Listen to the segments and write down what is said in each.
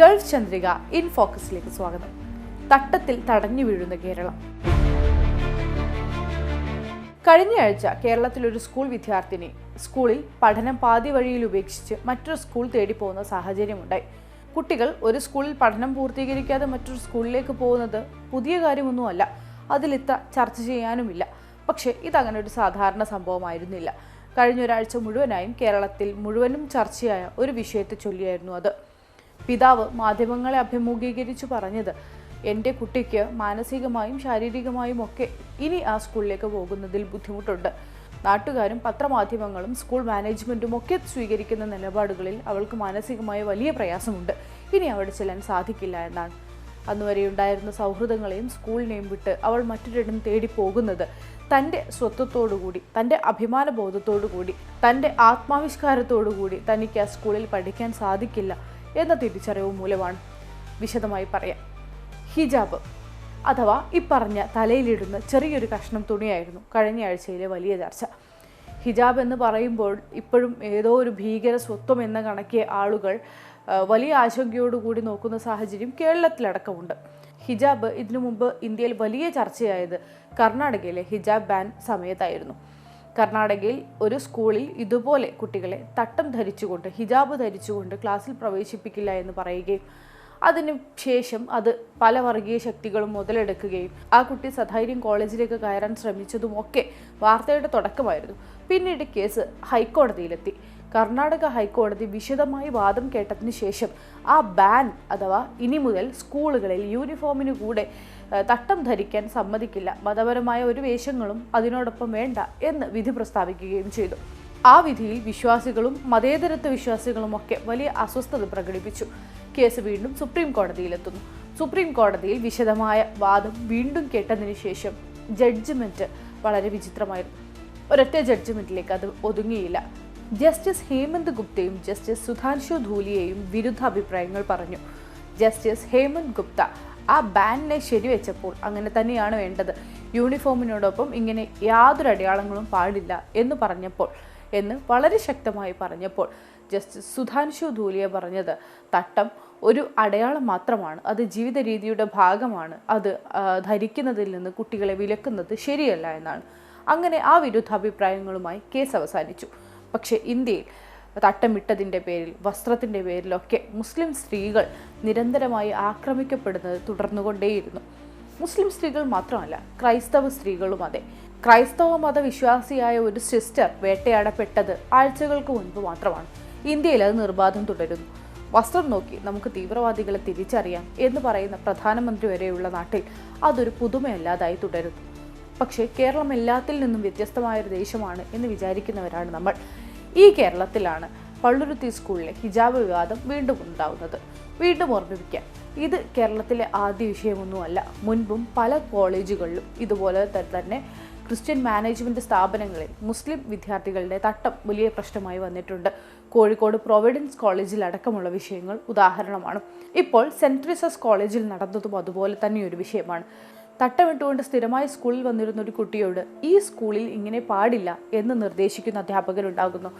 Gulf Chandrika in ഫോക്കസിലേക്ക് സ്വാഗതം. തട്ടത്തിൽ തടഞ്ഞു വീഴുന്ന കേരളം. കഴിഞ്ഞയാഴ്ച കേരളത്തിൽ ഒരു സ്കൂൾ വിദ്യാർത്ഥിനി സ്കൂളിൽ പഠനം പാതി വഴിയിൽ ഉപേക്ഷിച്ച് മറ്റൊരു സ്കൂൾ തേടി പോകുന്ന സാഹചര്യമുണ്ടായി. കുട്ടികൾ ഒരു സ്കൂളിൽ പഠനം പൂർത്തീകരിക്കാതെ മറ്റൊരു സ്കൂളിലേക്ക് പോകുന്നത് പുതിയ കാര്യമൊന്നുമല്ല. അതിലിത്ര ചർച്ച ചെയ്യാനുമില്ല. പക്ഷേ ഇതങ്ങനെ ഒരു സാധാരണ സംഭവമായിരുന്നില്ല. കഴിഞ്ഞ ഒരാഴ്ച മുഴുവനായും കേരളത്തിൽ മുഴുവനും ചർച്ചയായ ഒരു വിഷയത്തെ ചൊല്ലിയായിരുന്നു അത്. പിതാവ് മാധ്യമങ്ങളെ അഭിമുഖീകരിച്ചു പറഞ്ഞത് എന്റെ കുട്ടിക്ക് മാനസികമായും ശാരീരികമായും ഒക്കെ ഇനി ആ സ്കൂളിലേക്ക് പോകുന്നതിൽ ബുദ്ധിമുട്ടുണ്ട്. നാട്ടുകാരും പത്രമാധ്യമങ്ങളും സ്കൂൾ മാനേജ്മെന്റും ഒക്കെ സ്വീകരിക്കുന്ന നിലപാടുകളിൽ അവൾക്ക് മാനസികമായ വലിയ പ്രയാസമുണ്ട്. ഇനി അവിടെ ചെല്ലാൻ സാധിക്കില്ല എന്നാണ്. അന്നുവരെ ഉണ്ടായിരുന്ന സൗഹൃദങ്ങളെയും സ്കൂളിനെയും വിട്ട് അവൾ മറ്റൊരിടം തേടി പോകുന്നത്. തന്റെ സ്വത്വത്തോടുകൂടി തന്റെ അഭിമാന ബോധത്തോടുകൂടി തന്റെ ആത്മാവിഷ്കാരത്തോടുകൂടി തനിക്ക് ആ സ്കൂളിൽ പഠിക്കാൻ സാധിക്കില്ല. എന്ന തിരിച്ചറിവ് മൂലമാണ് വിശദമായി പറയാം. ഹിജാബ് അഥവാ ഇപ്പറഞ്ഞ തലയിലിടുന്ന ചെറിയൊരു കഷ്ണം തുണിയായിരുന്നു കഴിഞ്ഞ ആഴ്ചയിലെ വലിയ ചർച്ച. ഹിജാബ് എന്ന് പറയുമ്പോൾ ഇപ്പോഴും ഏതോ ഒരു ഭീകര സ്വത്വം എന്ന കണക്കിയ ആളുകൾ വലിയ ആശങ്കയോടുകൂടി നോക്കുന്ന സാഹചര്യം കേരളത്തിലടക്കമുണ്ട്. ഹിജാബ് ഇതിനു മുമ്പ് ഇന്ത്യയിൽ വലിയ ചർച്ചയായത് കർണാടകയിലെ ഹിജാബ് ബാൻ സമയത്തായിരുന്നു. കർണാടകയിൽ ഒരു സ്കൂളിൽ ഇതുപോലെ കുട്ടികളെ തട്ടം ധരിച്ചുകൊണ്ട് ഹിജാബ് ധരിച്ചുകൊണ്ട് ക്ലാസ്സിൽ പ്രവേശിപ്പിക്കില്ല എന്ന് പറയുകയും അതിനു ശേഷം അത് പല വർഗീയ ശക്തികളും മുതലെടുക്കുകയും ആ കുട്ടി സധൈര്യം കോളേജിലേക്ക് കയറാൻ ശ്രമിച്ചതും ഒക്കെ വാർത്തയുടെ തുടക്കമായിരുന്നു. പിന്നീട് കേസ് ഹൈക്കോടതിയിലെത്തി. കർണാടക ഹൈക്കോടതി വിശദമായി വാദം കേട്ടതിന് ശേഷം ആ ബാൻ അഥവാ ഇനി മുതൽ സ്കൂളുകളിൽ യൂണിഫോമിന് കൂടെ തട്ടം ധരിക്കാൻ സമ്മതിക്കില്ല. മതപരമായ ഒരു വേഷങ്ങളും അതിനോടൊപ്പം വേണ്ട എന്ന് വിധി പ്രസ്താവിക്കുകയും ചെയ്തു. ആ വിധിയിൽ വിശ്വാസികളും മതേതരത്വ വിശ്വാസികളുമൊക്കെ വലിയ അസ്വസ്ഥത പ്രകടിപ്പിച്ചു. കേസ് വീണ്ടും സുപ്രീം കോടതിയിലെത്തുന്നു. സുപ്രീം കോടതിയിൽ വിശദമായ വാദം വീണ്ടും കേട്ടതിന് ശേഷം ജഡ്ജ്മെന്റ് വളരെ വിചിത്രമായിരുന്നു. ഒരൊറ്റ ജഡ്ജ്മെന്റിലേക്ക് അത് ഒതുങ്ങിയില്ല. ജസ്റ്റിസ് ഹേമന്ത് ഗുപ്തയും ജസ്റ്റിസ് സുധാൻഷു ധൂലിയെയും വിരുദ്ധ അഭിപ്രായങ്ങൾ പറഞ്ഞു. ജസ്റ്റിസ് ഹേമന്ത് ഗുപ്ത ആ ബാനിനെ ശരിവെച്ചപ്പോൾ അങ്ങനെ തന്നെയാണ് വേണ്ടത്. യൂണിഫോമിനോടൊപ്പം ഇങ്ങനെ യാതൊരു അടയാളങ്ങളും പാടില്ല എന്ന് പറഞ്ഞപ്പോൾ എന്ന് വളരെ ശക്തമായി പറഞ്ഞപ്പോൾ ജസ്റ്റിസ് സുധാൻഷു ധൂലിയ പറഞ്ഞത്. തട്ടം ഒരു അടയാളം മാത്രമാണ് അത് ജീവിത രീതിയുടെ ഭാഗമാണ് അത് ധരിക്കുന്നതിൽ നിന്ന് കുട്ടികളെ വിലക്കുന്നത് ശരിയല്ല എന്നാണ്. അങ്ങനെ ആ വിരുദ്ധാഭിപ്രായങ്ങളുമായി കേസ് അവസാനിച്ചു. പക്ഷേ ഇന്ത്യയിൽ തട്ടമിട്ടതിന്റെ പേരിൽ വസ്ത്രത്തിന്റെ പേരിലൊക്കെ മുസ്ലിം സ്ത്രീകൾ നിരന്തരമായി ആക്രമിക്കപ്പെടുന്നത് തുടർന്നുകൊണ്ടേയിരുന്നു. മുസ്ലിം സ്ത്രീകൾ മാത്രമല്ല ക്രൈസ്തവ സ്ത്രീകളും അതെ. ക്രൈസ്തവ മതവിശ്വാസിയായ ഒരു സിസ്റ്റർ വേട്ടയാടപ്പെട്ടത് ആഴ്ചകൾക്ക് മുൻപ് മാത്രമാണ്. ഇന്ത്യയിൽ അത് നിർബാധം തുടരുന്നു. വസ്ത്രം നോക്കി നമുക്ക് തീവ്രവാദികളെ തിരിച്ചറിയാം എന്ന് പറയുന്ന പ്രധാനമന്ത്രി വരെയുള്ള നാട്ടിൽ അതൊരു പുതുമയല്ലാതായി തുടരുന്നു. പക്ഷേ കേരളം എല്ലാത്തിൽ നിന്നും വ്യത്യസ്തമായ ഒരു ദേശമാണ് എന്ന് വിചാരിക്കുന്നവരാണ് നമ്മൾ. ഈ കേരളത്തിലാണ് പള്ളുരുത്തി സ്കൂളിലെ ഹിജാബ് വിവാദം വീണ്ടും ഉണ്ടാവുന്നത്. വീണ്ടും ഓർമ്മിപ്പിക്കാം. ഇത് കേരളത്തിലെ ആദ്യ വിഷയമൊന്നുമല്ല. മുൻപും പല കോളേജുകളിലും ഇതുപോലെ തന്നെ ക്രിസ്ത്യൻ മാനേജ്മെന്റ് സ്ഥാപനങ്ങളിൽ മുസ്ലിം വിദ്യാർത്ഥികളുടെ തട്ടം വലിയ പ്രശ്നമായി വന്നിട്ടുണ്ട്. കോഴിക്കോട് പ്രൊവിഡൻസ് കോളേജിൽ അടക്കമുള്ള വിഷയങ്ങൾ ഉദാഹരണമാണ്. ഇപ്പോൾ സെന്റ് ട്രിസസ് കോളേജിൽ നടന്നതും അതുപോലെ തന്നെ ഒരു വിഷയമാണ്. തട്ടമിട്ടുകൊണ്ട് സ്ഥിരമായി സ്കൂളിൽ വന്നിരുന്ന ഒരു കുട്ടിയോട് ഈ സ്കൂളിൽ ഇങ്ങനെ പാടില്ല എന്ന് നിർദ്ദേശിക്കുന്ന അധ്യാപകരുണ്ടാകുന്നു.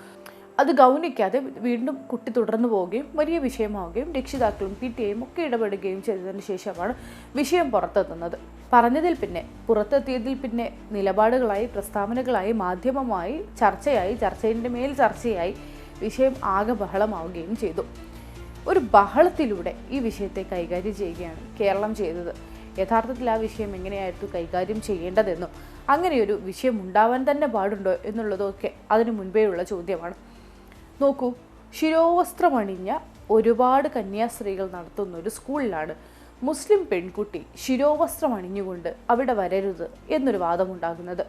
അത് ഗൗനിക്കാതെ വീണ്ടും കുട്ടി തുടർന്നു പോവുകയും വലിയ വിഷയമാവുകയും രക്ഷിതാക്കളും പി ടി എയും ഒക്കെ ഇടപെടുകയും ചെയ്തതിന് ശേഷമാണ് വിഷയം പുറത്തെത്തുന്നത്. പറഞ്ഞതിൽ പിന്നെ പുറത്തെത്തിയതിൽ പിന്നെ നിലപാടുകളായി പ്രസ്താവനകളായി മാധ്യമമായി ചർച്ചയായി ചർച്ചയിന്റെ മേൽ ചർച്ചയായി വിഷയം ആകെ ബഹളമാവുകയും ചെയ്തു. ഒരു ബഹളത്തിലൂടെ ഈ വിഷയത്തെ കൈകാര്യം ചെയ്യുകയാണ് കേരളം ചെയ്തത്. യഥാർത്ഥത്തിൽ ആ വിഷയം എങ്ങനെയായിരുന്നു കൈകാര്യം ചെയ്യേണ്ടതെന്നും അങ്ങനെയൊരു വിഷയം ഉണ്ടാവാൻ തന്നെ പാടുണ്ടോ എന്നുള്ളതൊക്കെ അതിനു മുൻപേയുള്ള ചോദ്യമാണ്. നോക്കൂ ശിരോവസ്ത്രമണിഞ്ഞ ഒരുപാട് കന്യാസ്ത്രീകൾ നടത്തുന്ന ഒരു സ്കൂളിലാണ്. മുസ്ലിം പെൺകുട്ടി ശിരോവസ്ത്രം അണിഞ്ഞുകൊണ്ട് അവിടെ വരരുത് എന്നൊരു വാദമുണ്ടാകുന്നത്.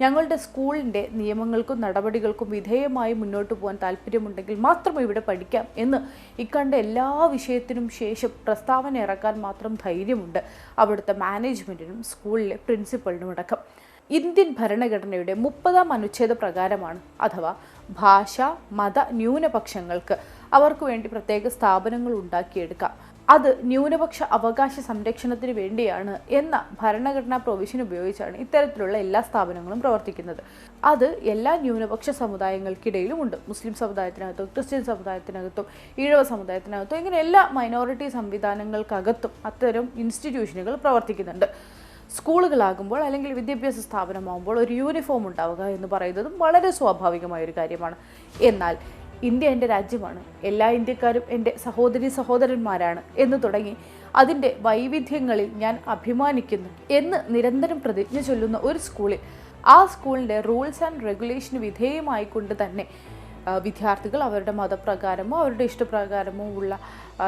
ഞങ്ങളുടെ സ്കൂളിന്റെ നിയമങ്ങൾക്കും നടപടികൾക്കും വിധേയമായി മുന്നോട്ട് പോകാൻ താല്പര്യമുണ്ടെങ്കിൽ മാത്രം ഇവിടെ പഠിക്കാം എന്ന് ഇക്കണ്ട എല്ലാ വിഷയത്തിനും ശേഷം പ്രസ്താവന ഇറക്കാൻ മാത്രം ധൈര്യമുണ്ട് അവിടുത്തെ മാനേജ്മെന്റിനും സ്കൂളിലെ പ്രിൻസിപ്പളിനും അടക്കം. ഇന്ത്യൻ ഭരണഘടനയുടെ മുപ്പതാം അനുച്ഛേദ പ്രകാരമാണ് അഥവാ ഭാഷ മത ന്യൂനപക്ഷങ്ങൾക്ക് അവർക്ക് വേണ്ടി പ്രത്യേക സ്ഥാപനങ്ങൾ ഉണ്ടാക്കിയെടുക്കാം. അത് ന്യൂനപക്ഷ അവകാശ സംരക്ഷണത്തിന് വേണ്ടിയാണ് എന്ന ഭരണഘടനാ പ്രൊവിഷൻ ഉപയോഗിച്ചാണ് ഇത്തരത്തിലുള്ള എല്ലാ സ്ഥാപനങ്ങളും പ്രവർത്തിക്കുന്നത്. അത് എല്ലാ ന്യൂനപക്ഷ സമുദായങ്ങൾക്കിടയിലും ഉണ്ട് മുസ്ലിം സമുദായത്തിനകത്തും ക്രിസ്ത്യൻ സമുദായത്തിനകത്തും ഈഴവ സമുദായത്തിനകത്തും ഇങ്ങനെ എല്ലാ മൈനോറിറ്റി സംവിധാനങ്ങൾക്കകത്തും അത്തരം ഇൻസ്റ്റിറ്റ്യൂഷനുകൾ പ്രവർത്തിക്കുന്നുണ്ട്. സ്കൂളുകളാകുമ്പോൾ അല്ലെങ്കിൽ വിദ്യാഭ്യാസ സ്ഥാപനമാകുമ്പോൾ ഒരു യൂണിഫോം ഉണ്ടാവുക എന്ന് പറയുന്നതും വളരെ സ്വാഭാവികമായ ഒരു കാര്യമാണ്. എന്നാൽ ഇന്ത്യ എന്റെ രാജ്യമാണ്. എല്ലാ ഇന്ത്യക്കാരും എന്റെ സഹോദരി സഹോദരന്മാരാണ് എന്ന് തുടങ്ങി അതിന്റെ വൈവിധ്യങ്ങളിൽ ഞാൻ അഭിമാനിക്കുന്നു എന്ന് നിരന്തരം പ്രതിജ്ഞ ചൊല്ലുന്ന ഒരു സ്കൂളിൽ. ആ സ്കൂളിന്റെ റൂൾസ് ആൻഡ് റെഗുലേഷന് വിധേയമായിക്കൊണ്ട് തന്നെ വിദ്യാർത്ഥികൾ അവരുടെ മതപ്രകാരമോ അവരുടെ ഇഷ്ടപ്രകാരമോ ഉള്ള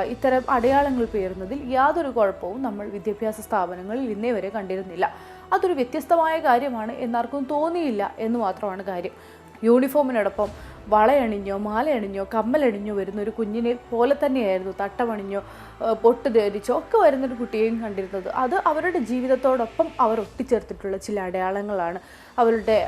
ഇത്തരം അടയാളങ്ങൾ പേരുന്നതിൽ യാതൊരു കുഴപ്പവും നമ്മൾ വിദ്യാഭ്യാസ സ്ഥാപനങ്ങളിൽ ഇന്നേ വരെ കണ്ടിരുന്നില്ല. അതൊരു വ്യത്യസ്തമായ കാര്യമാണ്. എന്നാർക്കും തോന്നിയില്ല എന്ന് മാത്രമാണ് കാര്യം. യൂണിഫോമിനോടൊപ്പം വളയണിഞ്ഞോ മാലയണിഞ്ഞോ കമ്മലണിഞ്ഞോ വരുന്ന ഒരു കുഞ്ഞിനെ പോലെ തന്നെയായിരുന്നു തട്ടമണിഞ്ഞോ പൊട്ട് ധരിച്ചോ ഒക്കെ വരുന്നൊരു കുട്ടിയെയും കണ്ടിരുന്നത്. അത് അവരുടെ ജീവിതത്തോടൊപ്പം അവർ ഒട്ടിച്ചേർത്തിട്ടുള്ള ചില അടയാളങ്ങളാണ്. അവരുടെ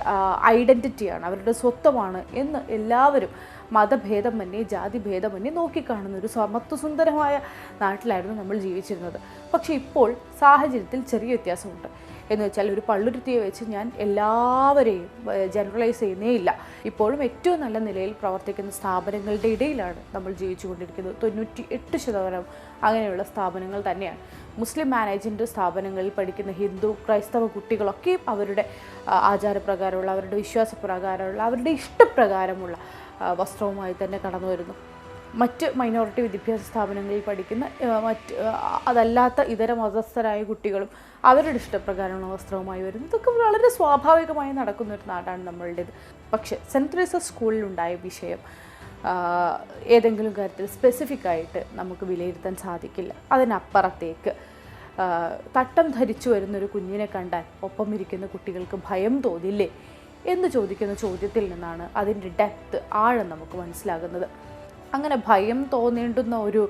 ഐഡന്റിറ്റിയാണ് അവരുടെ സ്വത്വമാണ് എന്ന് എല്ലാവരും മതഭേദം മതഭേദമന്യേ ജാതി ഭേദമന്യേ നോക്കിക്കാണുന്ന ഒരു സമത്വസുന്ദരമായ നാട്ടിലായിരുന്നു നമ്മൾ ജീവിച്ചിരുന്നത്. പക്ഷേ ഇപ്പോൾ സാഹചര്യത്തിൽ ചെറിയ വ്യത്യാസമുണ്ട്. എന്ന് വെച്ചാൽ ഒരു പള്ളുരുത്തിയെ വെച്ച് ഞാൻ എല്ലാവരെയും ജനറലൈസ് ചെയ്യുന്നേ ഇല്ല. ഇപ്പോഴും ഏറ്റവും നല്ല നിലയിൽ പ്രവർത്തിക്കുന്ന സ്ഥാപനങ്ങളുടെ ഇടയിലാണ് നമ്മൾ ജീവിച്ചുകൊണ്ടിരിക്കുന്നത്. തൊണ്ണൂറ്റി എട്ട് ശതമാനം അങ്ങനെയുള്ള സ്ഥാപനങ്ങൾ തന്നെയാണ്. മുസ്ലിം മാനേജ്മെന്റ് സ്ഥാപനങ്ങളിൽ പഠിക്കുന്ന ഹിന്ദു ക്രൈസ്തവ കുട്ടികളൊക്കെയും അവരുടെ ആചാരപ്രകാരമുള്ള അവരുടെ വിശ്വാസപ്രകാരമുള്ള അവരുടെ ഇഷ്ടപ്രകാരമുള്ള വസ്ത്രവുമായി തന്നെ കടന്നു വരുന്നു മറ്റ് മൈനോറിറ്റി വിദ്യാഭ്യാസ സ്ഥാപനങ്ങളിൽ പഠിക്കുന്ന മറ്റ് അതല്ലാത്ത ഇതര മതസ്ഥരായ കുട്ടികളും അവരുടെ ഇഷ്ടപ്രകാരമുള്ള വസ്ത്രവുമായി വരുന്നു. ഇതൊക്കെ വളരെ സ്വാഭാവികമായി നടക്കുന്ന ഒരു നാടാണ് നമ്മളുടേത്. പക്ഷേ സെന്റ് തെരേസ സ്കൂളിലുണ്ടായ വിഷയം ഏതെങ്കിലും കാര്യത്തിൽ സ്പെസിഫിക് ആയിട്ട് നമുക്ക് വിലയിരുത്താൻ സാധിക്കില്ല. അതിനപ്പുറത്തേക്ക് തട്ടം ധരിച്ചു വരുന്നൊരു കുഞ്ഞിനെ കണ്ടാൽ ഒപ്പം ഇരിക്കുന്ന കുട്ടികൾക്ക് ഭയം തോന്നില്ലേ എന്ന് ചോദിക്കുന്ന ചോദ്യത്തിൽ നിന്നാണ് അതിന്റെ ഡെപ്ത് ആഴം നമുക്ക് മനസ്സിലാകുന്നത്. അങ്ങനെ ഭയം തോന്നേണ്ടുന്ന ഒരു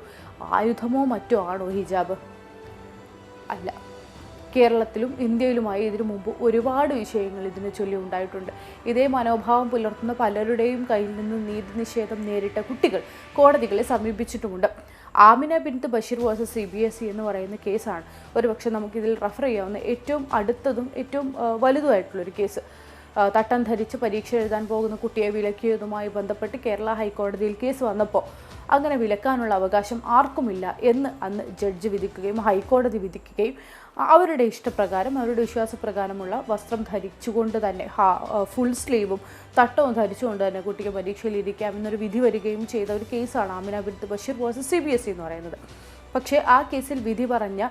ആയുധമോ മറ്റോ ആണോ ഹിജാബ്? അല്ല. കേരളത്തിലും ഇന്ത്യയിലുമായി ഇതിനു മുമ്പ് ഒരുപാട് വിഷയങ്ങൾ ഇതിനെ ചൊല്ലി ഉണ്ടായിട്ടുണ്ട്. ഇതേ മനോഭാവം പുലർത്തുന്ന പലരുടെയും കയ്യിൽ നിന്ന് നീതി നിഷേധം നേരിട്ട കുട്ടികൾ കോടതികളെ സമീപിച്ചിട്ടുമുണ്ട്. Amina Binth Basheer versus C B S E എന്ന് പറയുന്ന കേസാണ്. ഒരുപക്ഷെ നമുക്കിതിൽ റെഫർ ചെയ്യാവുന്ന ഏറ്റവും അടുത്തതും ഏറ്റവും വലുതുമായിട്ടുള്ളൊരു കേസ്. തട്ടം ധരിച്ച് പരീക്ഷ എഴുതാൻ പോകുന്ന കുട്ടിയെ വിലക്കിയതുമായി ബന്ധപ്പെട്ട് കേരള ഹൈക്കോടതിയിൽ കേസ് വന്നപ്പോൾ അങ്ങനെ വിലക്കാനുള്ള അവകാശം ആർക്കുമില്ല എന്ന് അന്ന് ജഡ്ജ് വിധിക്കുകയും ഹൈക്കോടതി വിധിക്കുകയും അവരുടെ ഇഷ്ടപ്രകാരം അവരുടെ വിശ്വാസപ്രകാരമുള്ള വസ്ത്രം ധരിച്ചുകൊണ്ട് തന്നെ ഫുൾ സ്ലീവും തട്ടവും ധരിച്ചുകൊണ്ട് തന്നെ കുട്ടിക്ക് പരീക്ഷയിൽ ഇരിക്കാം എന്നൊരു വിധി വരികയും ചെയ്ത ഒരു കേസാണ് Amina Binth Basheer versus C B S എന്ന് പറയുന്നത്. പക്ഷേ ആ കേസിൽ വിധി പറഞ്ഞ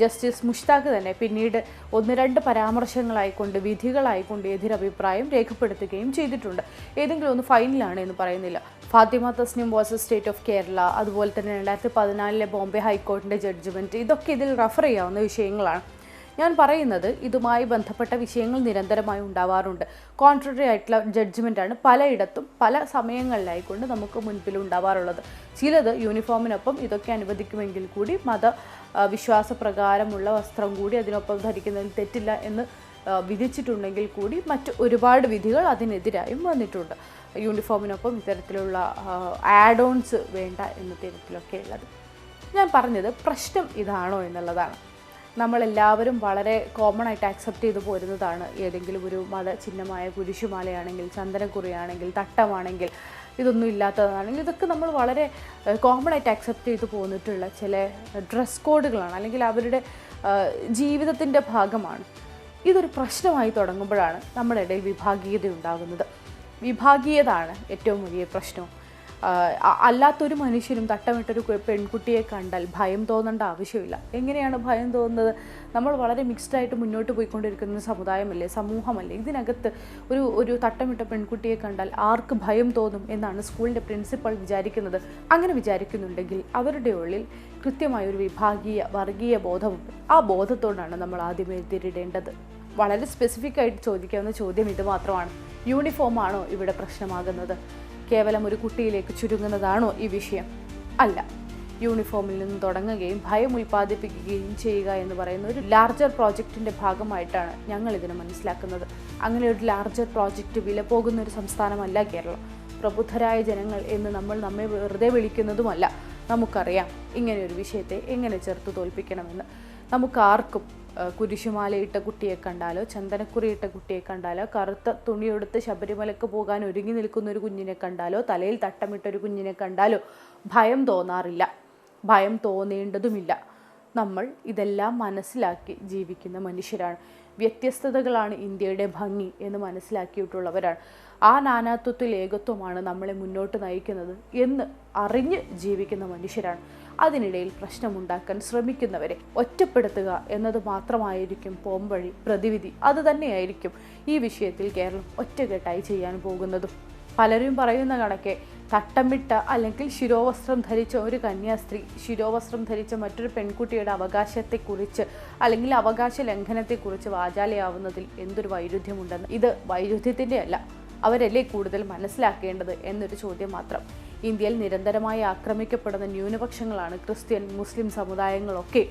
ജസ്റ്റിസ് മുഷ്താഖ് തന്നെ പിന്നീട് ഒന്ന് രണ്ട് പരാമർശങ്ങളായിക്കൊണ്ട് വിധികളായിക്കൊണ്ട് എതിരഭിപ്രായം രേഖപ്പെടുത്തുകയും ചെയ്തിട്ടുണ്ട്. ഏതെങ്കിലും ഒന്ന് ഫൈനലാണ് എന്ന് പറയുന്നില്ല. Fathima Tasnim versus state of Kerala അതുപോലെ തന്നെ രണ്ടായിരത്തി പതിനാലിലെ ബോംബെ ഹൈക്കോടതിന്റെ ജഡ്ജ്മെന്റ് ഇതൊക്കെ ഇതിൽ റഫർ ചെയ്യാവുന്ന വിഷയങ്ങളാണ്. ഞാൻ പറയുന്നത് ഇതുമായി ബന്ധപ്പെട്ട വിഷയങ്ങൾ നിരന്തരമായി ഉണ്ടാവാറുണ്ട്. കോൺട്രറി ആയിട്ടുള്ള ജഡ്ജ്മെന്റാണ് പലയിടത്തും പല സമയങ്ങളിലായിക്കൊണ്ട് നമുക്ക് മുൻപിൽ ഉണ്ടാവാറുള്ളത്. ചിലത് യൂണിഫോമിനൊപ്പം ഇതൊക്കെ അനുവദിക്കുമെങ്കിൽ കൂടി മത വിശ്വാസ വിശ്വാസപ്രകാരമുള്ള വസ്ത്രം കൂടി അതിനൊപ്പം ധരിക്കുന്നതിൽ തെറ്റില്ല എന്ന് വിധിച്ചിട്ടുണ്ടെങ്കിൽ കൂടി മറ്റ് ഒരുപാട് വിധികൾ അതിനെതിരായും വന്നിട്ടുണ്ട്. യൂണിഫോമിനൊപ്പം ഇത്തരത്തിലുള്ള ആഡ് ഓൺസ് വേണ്ട എന്ന തരത്തിലൊക്കെ ഉള്ളത് ഞാൻ പറഞ്ഞത് പ്രശ്നം ഇതാണോ എന്നുള്ളതാണ്. നമ്മളെല്ലാവരും വളരെ കോമൺ ആയിട്ട് അക്സെപ്റ്റ് ചെയ്തു പോരുന്നതാണ്. ഏതെങ്കിലും ഒരു മത ചിഹ്നമായ കുരിശുമാലയാണെങ്കിൽ ചന്ദനക്കുറിയാണെങ്കിൽ തട്ടമാണെങ്കിൽ ഇതൊന്നും ഇല്ലാത്തതാണെങ്കിൽ ഇതൊക്കെ നമ്മൾ വളരെ കോമൺ ആയിട്ട് അക്സെപ്റ്റ് ചെയ്തു പോന്നിട്ടുള്ള ചില ഡ്രസ് കോഡുകളാണ് അല്ലെങ്കിൽ അവരുടെ ജീവിതത്തിന്റെ ഭാഗമാണ്. ഇതൊരു പ്രശ്നമായി തുടങ്ങുമ്പോഴാണ് നമ്മുടെ ഇടയിൽ വിഭാഗീയത ഉണ്ടാകുന്നത്. വിഭാഗീയതാണ് ഏറ്റവും വലിയ പ്രശ്നം. അല്ലാത്തൊരു മനുഷ്യനും തട്ടമിട്ടൊരു പെൺകുട്ടിയെ കണ്ടാൽ ഭയം തോന്നേണ്ട ആവശ്യമില്ല. എങ്ങനെയാണ് ഭയം തോന്നുന്നത്? നമ്മൾ വളരെ മിക്സ്ഡ് ആയിട്ട് മുന്നോട്ട് പോയിക്കൊണ്ടിരിക്കുന്ന സമുദായമല്ലേ സമൂഹമല്ലേ? ഇതിനകത്ത് ഒരു ഒരു തട്ടമിട്ട പെൺകുട്ടിയെ കണ്ടാൽ ആർക്ക് ഭയം തോന്നും എന്നാണ് സ്കൂളിന്റെ പ്രിൻസിപ്പൾ വിചാരിക്കുന്നത്. അങ്ങനെ വിചാരിക്കുന്നുണ്ടെങ്കിൽ അവരുടെ ഉള്ളിൽ കൃത്യമായ ഒരു വിഭാഗീയ വർഗീയ ബോധമുണ്ട് ആ ബോധത്തോടാണ് നമ്മൾ ആദ്യമേ തിരിടേണ്ടത്. വളരെ സ്പെസിഫിക് ആയിട്ട് ചോദിക്കാവുന്ന ചോദ്യം ഇത് മാത്രമാണ്. യൂണിഫോമാണോ ഇവിടെ പ്രശ്നമാകുന്നത്? കേവലം ഒരു കുട്ടിയിലേക്ക് ചുരുങ്ങുന്നതാണോ ഈ വിഷയം? അല്ല. യൂണിഫോമിൽ നിന്ന് തുടങ്ങുകയും ഭയം ഉൽപ്പാദിപ്പിക്കുകയും ചെയ്യുക എന്ന് പറയുന്ന ഒരു ലാർജർ പ്രോജക്റ്റിന്റെ ഭാഗമായിട്ടാണ് ഞങ്ങൾ ഇതിനെ മനസ്സിലാക്കുന്നത്. അങ്ങനെ ഒരു ലാർജർ പ്രോജക്റ്റ് വില പോകുന്ന ഒരു സംസ്ഥാനമല്ല കേരളം. പ്രബുദ്ധരായ ജനങ്ങൾ എന്ന് നമ്മൾ നമ്മെ വെറുതെ വിളിക്കുന്നതുമല്ല. നമുക്കറിയാം ഇങ്ങനെ ഒരു വിഷയത്തെ എങ്ങനെ ചെറുത്ത് തോൽപ്പിക്കണമെന്ന്. നമുക്കാർക്കും കുരിശുമാലയിട്ട കുട്ടിയെ കണ്ടാലോ ചന്ദനക്കുറിയിട്ട കുട്ടിയെ കണ്ടാലോ കറുത്ത തുണിയെടുത്ത് ശബരിമലക്ക് പോകാൻ ഒരുങ്ങി നിൽക്കുന്ന ഒരു കുഞ്ഞിനെ കണ്ടാലോ തലയിൽ തട്ടമിട്ടൊരു കുഞ്ഞിനെ കണ്ടാലോ ഭയം തോന്നാറില്ല. ഭയം തോന്നേണ്ടതുമില്ല. നമ്മൾ ഇതെല്ലാം മനസ്സിലാക്കി ജീവിക്കുന്ന മനുഷ്യരാണ്. വ്യത്യസ്തതകളാണ് ഇന്ത്യയുടെ ഭംഗി എന്ന് മനസ്സിലാക്കിയിട്ടുള്ളവരാണ്. ആ നാനാത്വത്തിൽ ഏകത്വമാണ് നമ്മളെ മുന്നോട്ട് നയിക്കുന്നത് എന്ന് അറിഞ്ഞ് ജീവിക്കുന്ന മനുഷ്യരാണ്. അതിനിടയിൽ പ്രശ്നമുണ്ടാക്കാൻ ശ്രമിക്കുന്നവരെ ഒറ്റപ്പെടുത്തുക എന്നത് മാത്രമായിരിക്കും പോംവഴി പ്രതിവിധി. അത് തന്നെയായിരിക്കും ഈ വിഷയത്തിൽ കേരളം ഒറ്റകെട്ടായി ചെയ്യാൻ പോകുന്നതും. പലരും പറയുന്ന കണക്കെ തട്ടമിട്ട അല്ലെങ്കിൽ ശിരോവസ്ത്രം ധരിച്ച ഒരു കന്യാസ്ത്രീ ശിരോവസ്ത്രം ധരിച്ച മറ്റൊരു പെൺകുട്ടിയുടെ അവകാശത്തെക്കുറിച്ച് അല്ലെങ്കിൽ അവകാശ ലംഘനത്തെക്കുറിച്ച് വാചാലയാവുന്നതിൽ എന്തൊരു വൈരുദ്ധ്യമുണ്ടെന്ന്. ഇത് വൈരുദ്ധ്യത്തിന്റെ അല്ല അവരല്ലേ കൂടുതൽ മനസ്സിലാക്കേണ്ടത് എന്നൊരു ചോദ്യം മാത്രം. ഇന്ത്യയിൽ നിരന്തരമായി ആക്രമിക്കപ്പെടുന്ന ന്യൂനപക്ഷങ്ങളാണ് ക്രിസ്ത്യൻ മുസ്ലിം സമുദായങ്ങളൊക്കെ.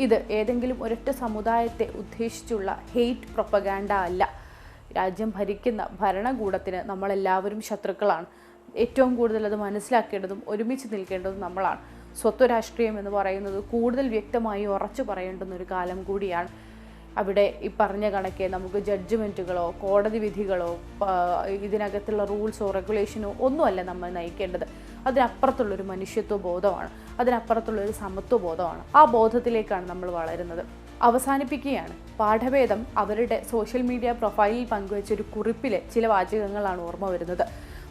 ഇത് ഏതെങ്കിലും ഒരൊറ്റ സമുദായത്തെ ഉദ്ദേശിച്ചുള്ള ഹെയ്റ്റ് പ്രൊപ്പഗാൻഡ അല്ല. രാജ്യം ഭരിക്കുന്ന ഭരണകൂടത്തിന് നമ്മളെല്ലാവരും ശത്രുക്കളാണ്. ഏറ്റവും കൂടുതൽ അത് മനസ്സിലാക്കേണ്ടതും ഒരുമിച്ച് നിൽക്കേണ്ടതും നമ്മളാണ്. സ്വത്വരാഷ്ട്രീയം എന്ന് പറയുന്നത് കൂടുതൽ വ്യക്തമായി ഉറച്ചു പറയേണ്ടുന്ന ഒരു കാലം കൂടിയാണ്. അവിടെ ഈ പറഞ്ഞ കണക്കെ നമുക്ക് ജഡ്ജ്മെന്റുകളോ കോടതി വിധികളോ ഇതിനകത്തുള്ള റൂൾസോ റെഗുലേഷനോ ഒന്നുമല്ല നമ്മൾ നയിക്കേണ്ടത്. അതിനപ്പുറത്തുള്ളൊരു മനുഷ്യത്വ ബോധമാണ്. അതിനപ്പുറത്തുള്ളൊരു സമത്വ ബോധമാണ്. ആ ബോധത്തിലേക്കാണ് നമ്മൾ വളരുന്നത്. അവസാനിപ്പിക്കുകയാണ്. പാഠഭേദം അവരുടെ സോഷ്യൽ മീഡിയ പ്രൊഫൈലിൽ പങ്കുവച്ച ഒരു കുറിപ്പിലെ ചില വാചകങ്ങളാണ് ഓർമ്മ വരുന്നത്.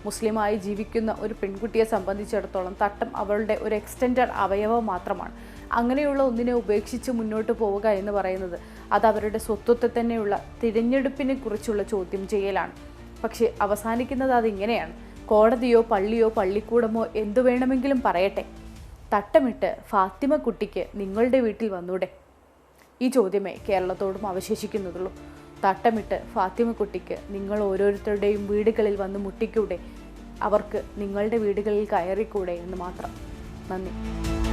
മുസ്ലിമായി ജീവിക്കുന്ന ഒരു പെൺകുട്ടിയെ സംബന്ധിച്ചിടത്തോളം തട്ടം അവളുടെ ഒരു എക്സ്റ്റൻഡ് അവയവം മാത്രമാണ്. അങ്ങനെയുള്ള ഒന്നിനെ ഉപേക്ഷിച്ച് മുന്നോട്ട് പോവുക എന്ന് പറയുന്നത് അത് അവരുടെ സ്വത്വത്തെ തന്നെയുള്ള തിരഞ്ഞെടുപ്പിനെ കുറിച്ചുള്ള ചോദ്യം ചെയ്യലാണ്. പക്ഷേ അവസാനിക്കുന്നത് അതിങ്ങനെയാണ്. കോടതിയോ പള്ളിയോ പള്ളിക്കൂടമോ എന്തു വേണമെങ്കിലും പറയട്ടെ. തട്ടമിട്ട് ഫാത്തിമ കുട്ടിക്ക് നിങ്ങളുടെ വീട്ടിൽ വന്നൂടെ. ഈ ചോദ്യമേ കേരളത്തോടും അവശേഷിക്കുന്നതുള്ളൂ തട്ടമിട്ട് ഫാത്തിമ കുട്ടിക്ക് നിങ്ങൾ ഓരോരുത്തരുടെയും വീടുകളിൽ വന്ന് മുട്ടിക്കൂടെ. അവർക്ക് നിങ്ങളുടെ വീടുകളിൽ കയറിക്കൂടെ എന്ന് മാത്രം. നന്ദി.